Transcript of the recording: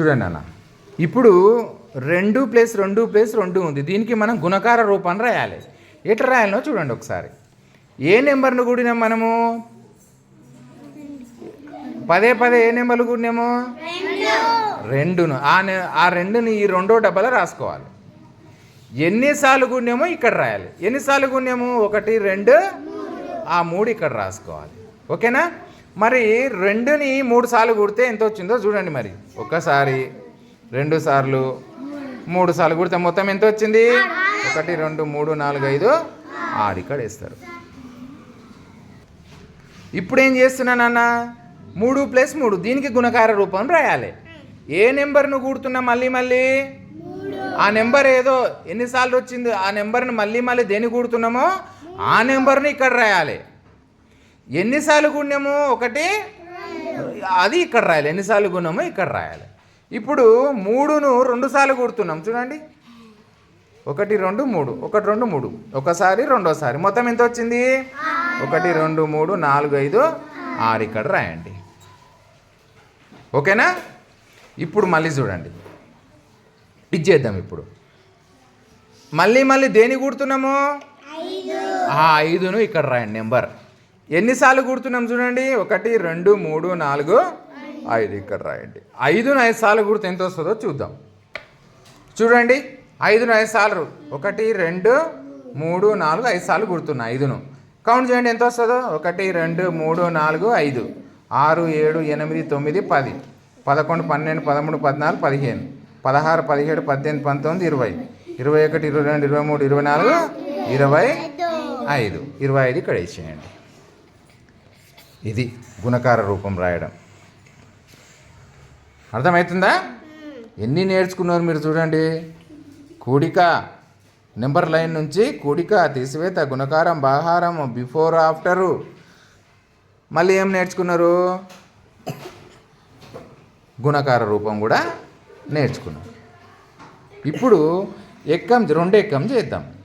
చూడండి అన్న. ఇప్పుడు రెండు ప్లస్ రెండు ప్లస్ రెండు ఉంది. దీనికి మనం గుణకార రూపాన్ని రాయాలి. ఎట్లా రాయాలనో చూడండి ఒకసారి. ఏ నెంబర్ను కూడినాం మనము? పదే పదే ఏ నెంబర్లు కూడినాము? రెండును. ఆ నె- ఆ రెండుని ఈ రెండో డబ్బాలో రాసుకోవాలి. ఎన్నిసార్లు కూడినామో ఇక్కడ రాయాలి. ఎన్నిసార్లు కూడినాము? ఒకటి రెండు. ఆ మూడు ఇక్కడ రాసుకోవాలి. ఓకేనా? మరి రెండుని మూడు సార్లు కూడితే ఎంత వచ్చిందో చూడండి మరి. ఒకసారి రెండు సార్లు మూడు సార్లు కూడితే మొత్తం ఎంత వచ్చింది? ఒకటి రెండు మూడు నాలుగు ఐదు ఆరు ఇక్కడ వేస్తారు. ఇప్పుడు ఏం చేస్తున్నానన్న మూడు ప్లస్ మూడు దీనికి గుణకార రూపం రాయాలి. ఏ నెంబర్ను కూడుతున్నా మళ్ళీ మళ్ళీ? ఆ నెంబర్ ఏదో ఎన్నిసార్లు వచ్చింది? ఆ నెంబర్ని మళ్ళీ మళ్ళీ దేని కూడుతున్నామో? ఆ నెంబర్ని ఇక్కడ రాయాలి. ఎన్నిసార్లు కూడినామో ఒకటి? అది ఇక్కడ రాయాలి. ఎన్నిసార్లు గుణమో ఇక్కడ రాయాలి. ఇప్పుడు మూడును రెండు సార్లు కూడుతున్నాం చూడండి. ఒకటి రెండు మూడు. ఒకటి రెండు మూడు. ఒకసారి రెండోసారి. మొత్తం ఎంత వచ్చింది? ఒకటి రెండు మూడు నాలుగు ఐదు ఆరు ఇక్కడ రాయండి. ఓకేనా? ఇప్పుడు మళ్ళీ చూడండి. ఇది చేద్దాం ఇప్పుడు. మళ్ళీ మళ్ళీ దేని కూడుతున్నాము ఆ ఐదును ఇక్కడ రాయండి. నెంబర్. ఎన్నిసార్లు గుర్తున్నాం చూడండి? ఒకటి రెండు మూడు నాలుగు ఐదు. ఇక్కడ రాయండి. ఐదును ఐదు సార్లు గుర్తు ఎంత వస్తుందో చూద్దాం. చూడండి ఐదును ఐదు సార్లు. ఒకటి రెండు మూడు నాలుగు ఐదు సార్లు గుర్తున్నాయి ఐదును. కౌంట్ చేయండి ఎంత వస్తుందో? ఒకటి రెండు మూడు నాలుగు ఐదు. ఆరు ఏడు ఎనిమిది తొమ్మిది పది. పదకొండు పన్నెండు పదమూడు పద్నాలుగు పదిహేను. పదహారు పదిహేడు పద్దెనిమిది పంతొమ్మిది ఇరవై. ఇరవై ఒకటి ఇరవై రెండు ఇరవై మూడు ఇరవై నాలుగు ఇరవై ఐదు. ఇరవై ఐదు ఇక్కడ వేసేయండి. ఇది గుణకార రూపం రాయడం. అర్థమవుతుందా ఎన్ని నేర్చుకున్నారు మీరు చూడండి. కూడిక. నెంబర్ లైన్ నుంచి కూడిక తీసివేత గుణకారం బాహారం బిఫోర్ ఆఫ్టరు. మళ్ళీ ఏం నేర్చుకున్నారు? గుణకార రూపం కూడా నేర్చుకున్నారు. ఇప్పుడు ఎక్కం రెండు ఎక్కం చేద్దాం.